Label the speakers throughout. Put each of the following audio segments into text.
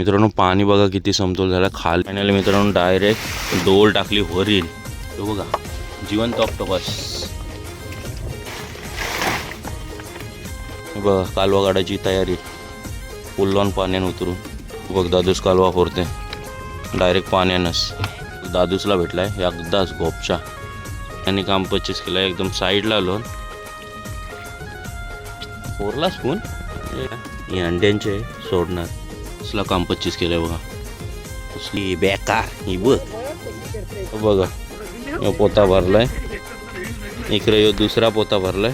Speaker 1: मित्रांनो पाणी बघा किती समतोल झाला. खाल फायनली मित्रांनो डायरेक्ट डोल टाकली वरील. तो बघा जिवंत ऑक्टोपस बघा कालवा काढायची तयारी. फुल पाण्यानं उतरून. बघ दादूस कालवा फोरते डायरेक्ट पाण्यानंच. दादूसला भेटलाय एकदाच गोपचा. त्यांनी काम पर्चेस केलं एकदम साईडला आलो. फोरला फोन हे अंड्यांचे सोडणार. कसला काम पच्चीस केलंय बघा कसली बेकार ही बघ बघा ह्यो पोता भरलाय इकडे यो दुसरा पोता भरलाय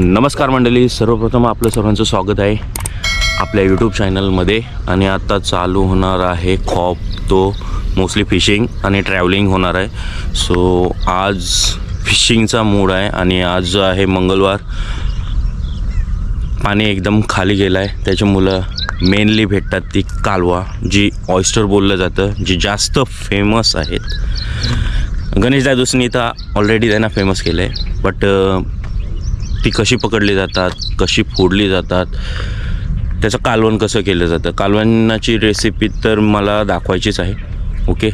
Speaker 1: नमस्कार मंडळी. सर्वप्रथम आपलं सर्वांचं स्वागत आहे. आपल्या यूट्यूब चॅनलमध्ये आणि आता चालू होणार आहे खॉप तो मोस्टली फिशिंग आणि ट्रॅव्हलिंग होणार आहे. सो आज फिशिंगचा मूड आहे आणि आज जो आहे मंगळवार पाणी एकदम खाली गेलं आहे त्याच्यामुळं मेनली भेटतात ती कालवा जी ऑयस्टर बोललं जातं जी जास्त फेमस आहेत. गणेश दादूसनी तर ऑलरेडी त्यांना फेमस केलं आहे बट ती कशी पकडली जातात कशी फोडली जातात त्याचं कालवण कसं केलं जातं? कालवणाची रेसिपी तर मला दाखवायचीच आहे. ओके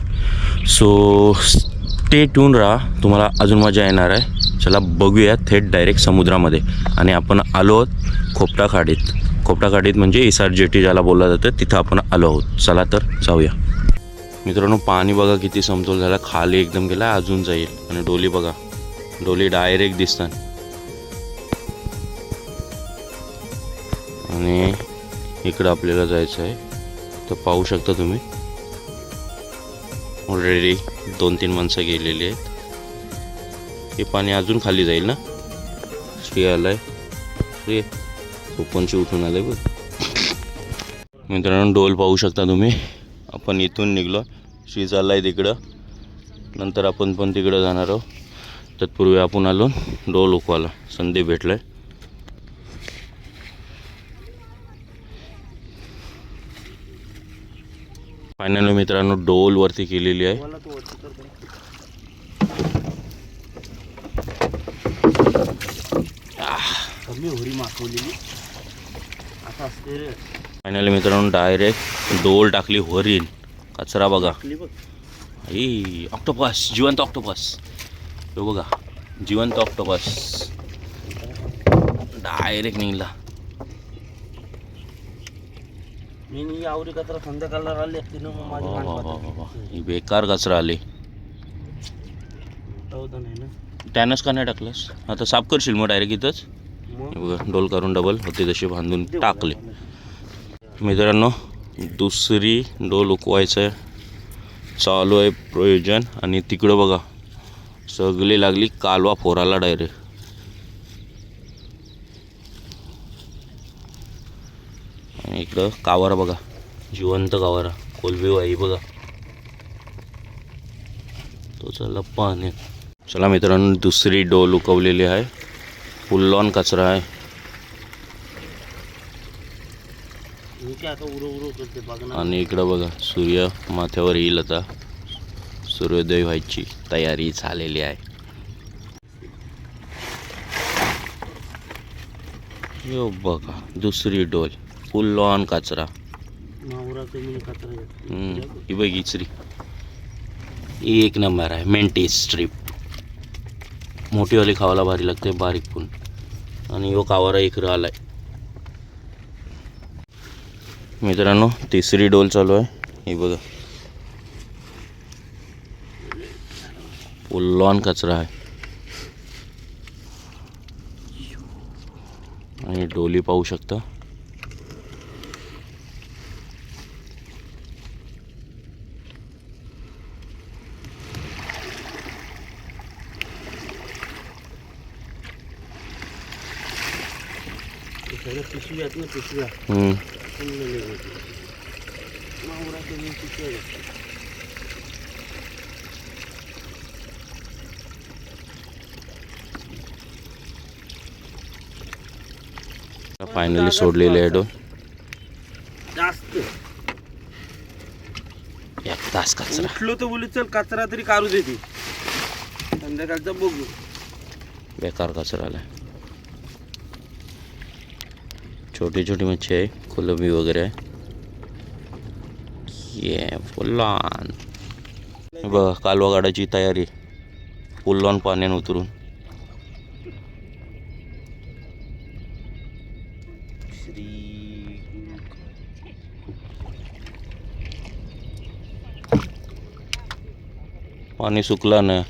Speaker 1: सो स्टे ट्यून राहा. तुम्हाला अजून मजा येणार आहे. चला बघूया थेट डायरेक्ट समुद्रामध्ये. आणि आपण आलो आहोत खोपटा खाडीत खोपटा खाडीत म्हणजे इसार जेटी ज्याला बोललं जातं तिथं आपण आलो आहोत. चला तर जाऊया. मित्रांनो पाणी बघा किती समतोल झाला. खाली एकदम गेला अजून जाईल. आणि डोली बघा. डोली डायरेक्ट दिसतात. आणि इकडं आपल्याला जायचं आहे. तर पाहू शकता तुम्ही. ऑलरेडी दोन तीन माणसं गेलेली आहेत. हे पाणी अजून खाली जाईल ना? श्री आलाय. श्री ओपनची उठून आलं बघ. मित्रांनो डोल पाहू शकता तुम्ही. आपण इथून निघलो. श्री चाललाय तिकडं. नंतर आपण पण तिकडं जाणार आहोत. तत्पूर्वी आपण आलो. डोल उकवाला भेटला भेटलाय. फायनल मित्रांनो डोल वरती केलेली आहे. फायनल मित्रांनो डायरेक्ट डोल टाकली होरीन कचरा बघा.
Speaker 2: टाकली
Speaker 1: ऑक्टोपस जिवंत ऑक्टोपस हे बघा जिवंत ऑक्टोपस डायरेक्ट निघला.
Speaker 2: मी नी आवरी कचरा संध्याकाळला राहिली असती ना मग माझी
Speaker 1: वा,
Speaker 2: मान
Speaker 1: वा, वा, वा, वा.
Speaker 2: पातळ.
Speaker 1: ही बेकार कचरा आली.
Speaker 2: नाही ना.
Speaker 1: त्यानंच का नाही टाकलंस? आता साफ करशील मग डायरेक्ट इथंच?
Speaker 2: मग?
Speaker 1: बघा डोल करून डबल होते तसे बांधून टाकले. मित्रांनो दुसरी डोल उकवायचं आहे चालू आहे प्रयोजन. आणि तिकडं बघा सगळी लागली कालवा फोराला डायरेक्ट आणि इकडं कावारा बघा. जिवंत कावारा. कोलबी वाई बघा. तो चला पाण्यात चला मित्रांनो दुसरी डोल उकवलेली आहे. फुल्लॉन कचरा आहे.
Speaker 2: आता
Speaker 1: आणि इकडं बघा सूर्य माथ्यावर येईल आता. सूर्योदय व्हायची तयारी झालेली आहे. यो बघा दुसरी डोल. फुल ऑन कचरा.
Speaker 2: मावराचं मी कचरा घेतला.
Speaker 1: हम्म, ही बघ इचरी. ही एक नंबर आहे मेंटेस स्ट्रीप मोठीवाली खावायला भारी लागते बारीक पण. आणि यो कावारा इकडं आलाय. मित्रांनो तिसरी डोल चालू आहे. ही बघा. फुल ऑन कचरा आहे. आणि डोली पाहू शकता
Speaker 2: ते सगळ्या पिशवी आहेत ना पिशव्या
Speaker 1: हम्म.
Speaker 2: फुललेले होते. मावराचं मी पिशव्या घेतल्या.
Speaker 1: फायनली सोडलेली आहे
Speaker 2: जास्त.
Speaker 1: एक जबरदस्त कचरा.
Speaker 2: उठलो तर बोलू चल कचरा तरी काढू देते संध्याकाळचा बघू.
Speaker 1: बेकार कचरा आलाय. छोटी छोटी मच्छी आहे कोलंबी वगैरे आहे. ये बघ कालवा गाडाची तयारी. फुल्लॉन पाण्याने उतरून.
Speaker 2: श्री
Speaker 1: पाणी सुकला ना.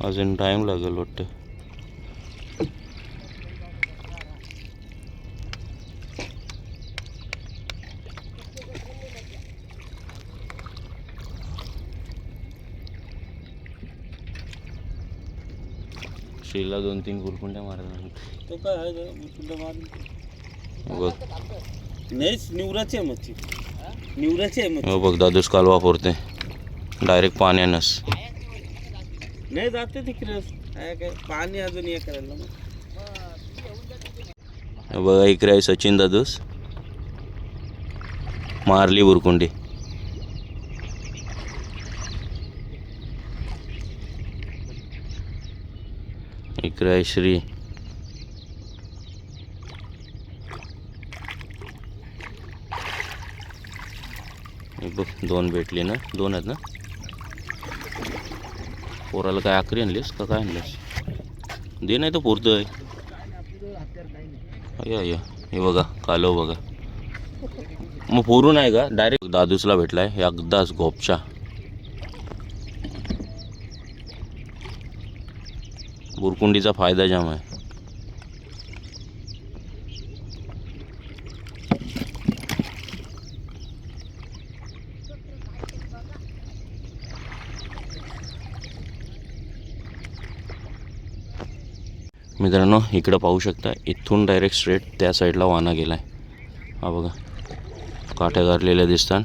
Speaker 1: अजून टाईम लागेल वाटतं. श्रीला दोन तीन गुरकुंड्या मारल्या
Speaker 2: तो काय आहे जरा बुटुंडा मारून
Speaker 1: बघ.
Speaker 2: नाहीच निवराची आहे मच्छी. निवराची आहे मच्छी.
Speaker 1: हो बघ दादूस कालवा पुरते डायरेक्ट पाण्यानंच
Speaker 2: नाही जाते तिकडे. काय? पाणी अजून हे करायला मग
Speaker 1: बघा इकडे आहे सचिन दादूस. मारली बुरकुंडी इकडे बघ दोन भेटली ना? दोन आहेत ना? पोराला काय आखरी आणलीस का काय आणलीस? दे नाही तर पुरतं अय्या अय्या. हे बघा कालो बघा. मग पोरून आहे का? डायरेक्ट दादूसला भेटलाय. एकदाच गोपचा. बुरकुंडीचा फायदा जाम आहे. मित्रांनो इकडं पाहू शकता इथून डायरेक्ट स्ट्रेट त्या साईडला वाना गेलाय. हा बघा काठ्या गारलेल्या दिसतात.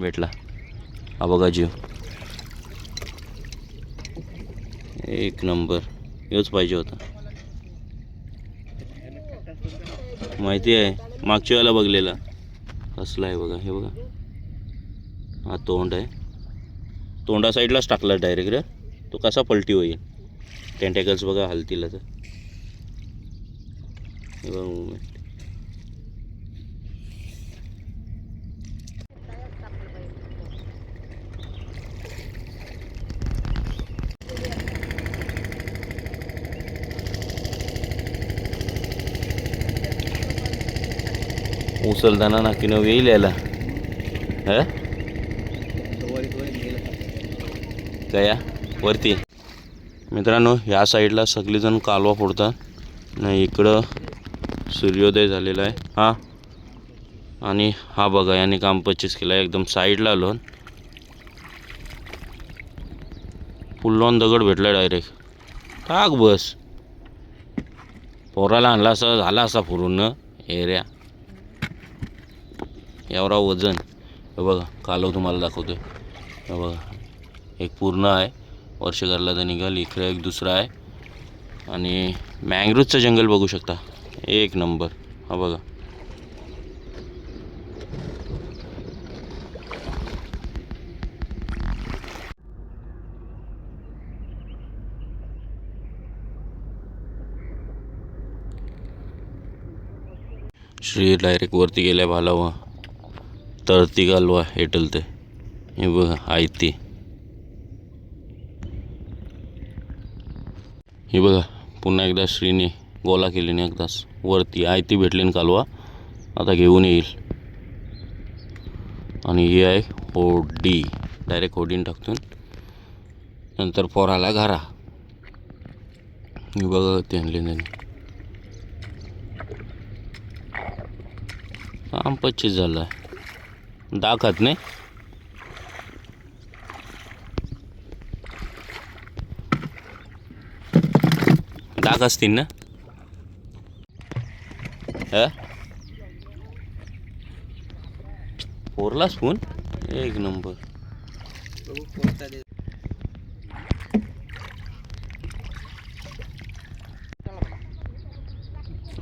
Speaker 1: भेटला. हा बघा जीव एक नंबर हेच पाहिजे होता माहिती आहे मागच्या वेळेला बघलेला कसला आहे बघा हे बघा हा तोंड आहे तोंडा साईडलाच टाकला डायरेक्ट रे तो कसा पलटी होईल टेंटॅकल्स बघा हलतील आता मुसलदाना नाकीनं येईल याला हा? गया? वरती? मित्रांनो ह्या साईडला सगळेजण कालवा फोडतात. नाही इकडं सूर्योदय झालेला आहे. हा? आणि हा बघा याने काम पच्चीस केलं आहे. एकदम साईडला आलो. पुल्लॉन दगड भेटला डायरेक्ट टाक बस. पोराला आणला असा झाला असा फिरून एरिया एवढा वजन. हे बघा कालव तुम्हाला दाखवतो हे बघा एक पूर्ण आहे. वर्षघरला तर निघाल इकडे एक दुसरा आहे. आणि मँग्रोजचं जंगल बघू शकता. एक नंबर. हा बघा. श्री डायरेक्ट वरती गेल्या भालावा. तरती कालवा हेटल ते. हे बघा आयती हे बघा पुन्हा एकदा श्रीने गोला केलीने एकदाच वरती आयती भेटली कालवा. आता घेऊन येईल. आणि हे आहे होडी. डायरेक्ट होडीन टाकतून नंतर पोराला घरा. हे बघा ते आणले त्यांनी काम पच्चीस झालं आहे दाखत नाही. डाग असतील ना? हा? पोरलाच फोन एक नंबर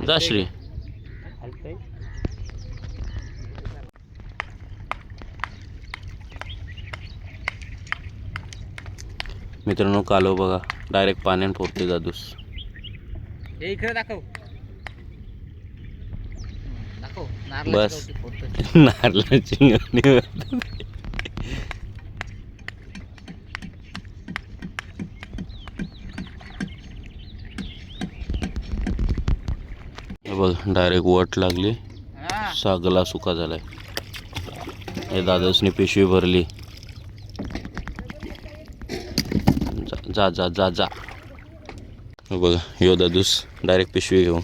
Speaker 1: जा श्री मित्रांनो कालो बघा. डायरेक्ट पाण्यात पोहते जादूस.
Speaker 2: हे इकडे दाखव. दाखव.
Speaker 1: बस.
Speaker 2: नारळाची
Speaker 1: बघ डायरेक्ट वट लागली. सागला सुका झालाय. हे दादासनी पिशवी भरली. जा- जा जा जा. बघा यो दादूस डायरेक्ट पिशवी घेऊन.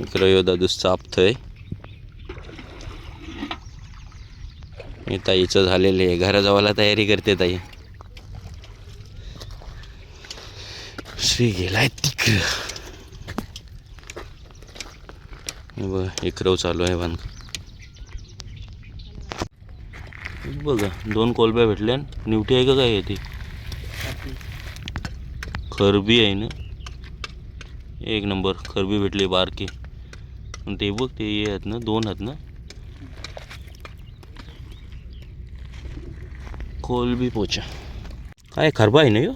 Speaker 1: इकडं यो दादूस चापतोय. मी ताईचं झालेलं आहे. घराजवळला तयारी करते ताई. श्री गेलाय तिकडं. हे बघा इकडं चालू आहे बांध. बघा दोन कोलब्या भेटल्या निवटी आहे का काय आहे ती? खरबी आहे ना. एक नंबर खरबी भेटली बारकी. ते बघ ते आहेत ना दोन आहेत ना. कोलबी पोचा. काय खरबा आहे ना यो?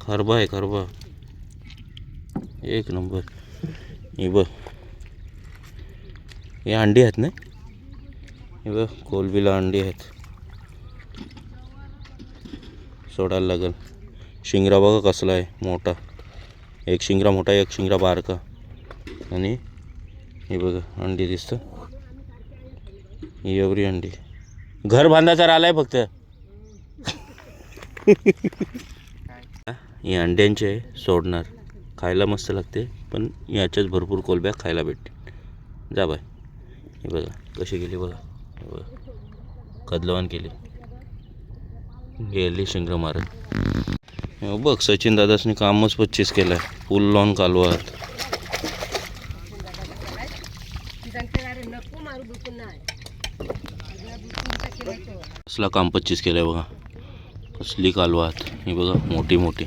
Speaker 1: खरबा आहे खरबा. एक नंबर. हे बघ. हे अंडी आहेत ना? हे बघ कोलबीला अंडी आहेत. सोडायला लागेल. शिंगरा बघा कसला आहे मोठा. एक शिंगरा मोठा एक शिंगरा बारका. आणि हे बघा अंडी दिसतं. ही एवढी अंडी. घर बांधायचा आलाय फक्त. हे अंड्यांचे आहे, सोडणार. खायला मस्त लागते पण याच्याच भरपूर कोलब्या खायला भेटते जा बाय. हे बघा कशी गेली बघा. बघा. कदलवान केली. गेली शिंगर मारत बघ, सचिन दादासनी कामच पच्चीस आहे फुल लॉन कालवात. कसला काम पच्चीस केलं आहे बघा. कसली कालवात. ही बघा, मोठी मोठी.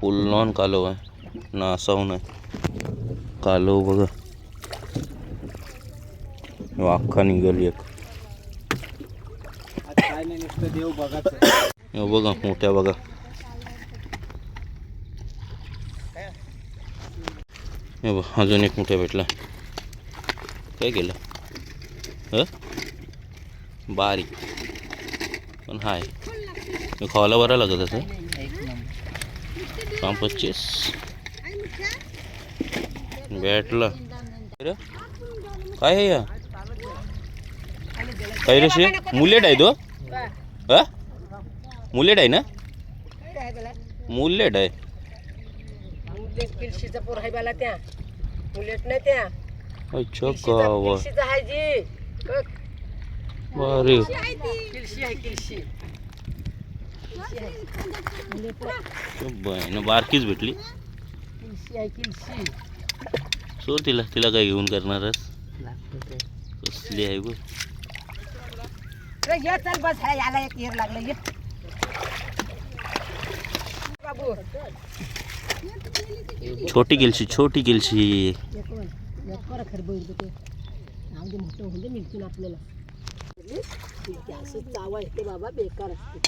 Speaker 1: फुल लॉन कालव. नासाव नाही. कालव बघा ह्यो अख्खा निघाली एक
Speaker 2: आज काय नाही नुसतं देव बघायचं
Speaker 1: हे बघा मोठ्या बघा। हे बघ अजून एक मोठ्या भेटला। काय केलं? ह? बारीक पण हाय. हे खावायला बरं लागत असं
Speaker 2: एक नंबर.
Speaker 1: काम पच्चीस. भेटला. काय या? काय रे मुलेट आहे तो? हा? मुलेट आहे ना? मुलेट आहे.
Speaker 3: पोर बाला त्या. उलट नाही त्या.
Speaker 1: अच्छा गावा
Speaker 3: जी.
Speaker 1: बारे
Speaker 3: आहे
Speaker 1: बारकीच भेटली.
Speaker 3: किलशी आहे किलशी
Speaker 1: सोड तिला तिला काय घेऊन
Speaker 2: ते.
Speaker 1: कसली आहे बघ.
Speaker 3: रे, ये चल बस याला एक येर लागलं ये. बाबू.
Speaker 1: छोटी गेलशी छोटी गेलशी.
Speaker 3: बाबा बेकार असते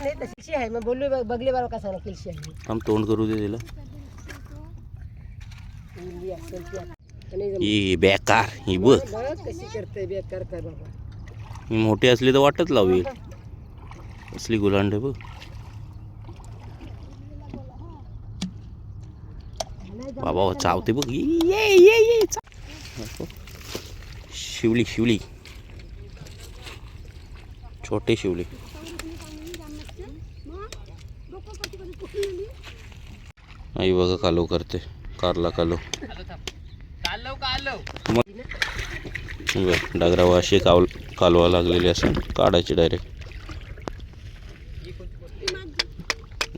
Speaker 3: नाही तशी आहे. मग बोललो बघले किलशी आहे.
Speaker 1: आम तोंड करू दे तिला
Speaker 3: इल्ली असेल ती आता. आणि जम-
Speaker 1: ही बेकार ही बघ.
Speaker 3: कशी करते बेकार कर बाबा
Speaker 1: ही मोठी असली तर वाटत लावी असली गुलांड बघ. बाबा चावते बघ. ये ये ये शिवली शिवली. छोटे शिवली. आई बघा कालो करते कारला कालो.
Speaker 2: काढलो काढलो
Speaker 1: अशी काव कालवा लागलेली असं काढायची डायरेक्ट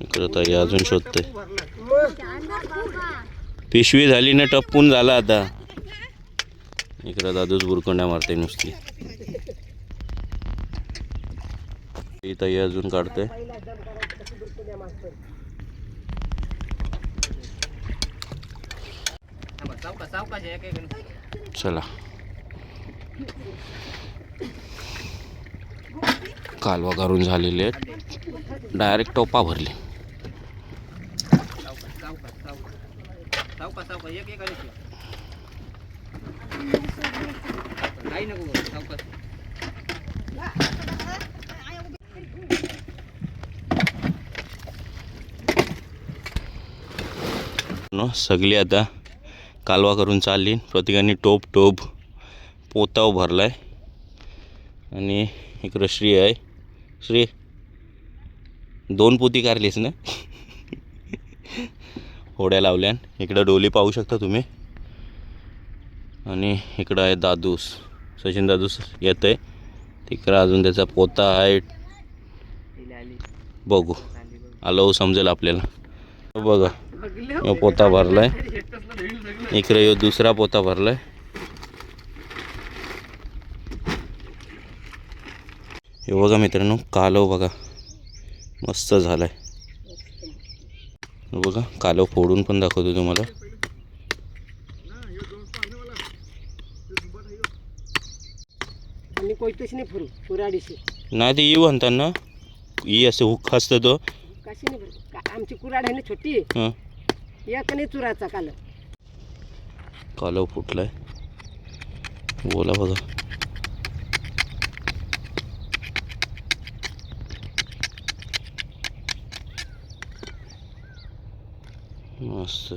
Speaker 1: इकडं ताई अजून शोधते पिशवी झाली ना टप्पून झाला आता. इकडं दादूच बुरकुंड्या मारते नुसती. इथं ताई अजून काढते
Speaker 3: पहिला दम करायचं कसं बुरकुड्या मारतो
Speaker 1: चला. कालवा करून झालेले आहेत. डायरेक्ट टोपा भरले. सगळी आता कालवा करून चालली. प्रत्येकाने टोप टोप पोताव भरलाय. आणि इकडं श्री आहे. श्री दोन पोती कारलीस ना? होड्या लावल्यान. इकडं डोली पाहू शकता तुम्ही. आणि इकडं आहे दादूस सचिन दादूस येत आहे तिकडं अजून त्याचा पोता आहे. बघू. आलो समजेल आपल्याला. बघा. पोता भरलाय. इकडे ह्यो दुसरा पोता भरलाय. हे बघा मित्रांनो कालव बघा. मस्त झालाय. बघा कालव फोडून पण दाखवतो तुम्हाला.
Speaker 3: नाही
Speaker 1: ते येऊ म्हणतात ना ई असं हुक असतं तो.
Speaker 3: कशी नाही आमची कुराड आहे ना छोटी एक नाही चुराचा काल
Speaker 1: कालव फुटलाय बोला बघा मस्त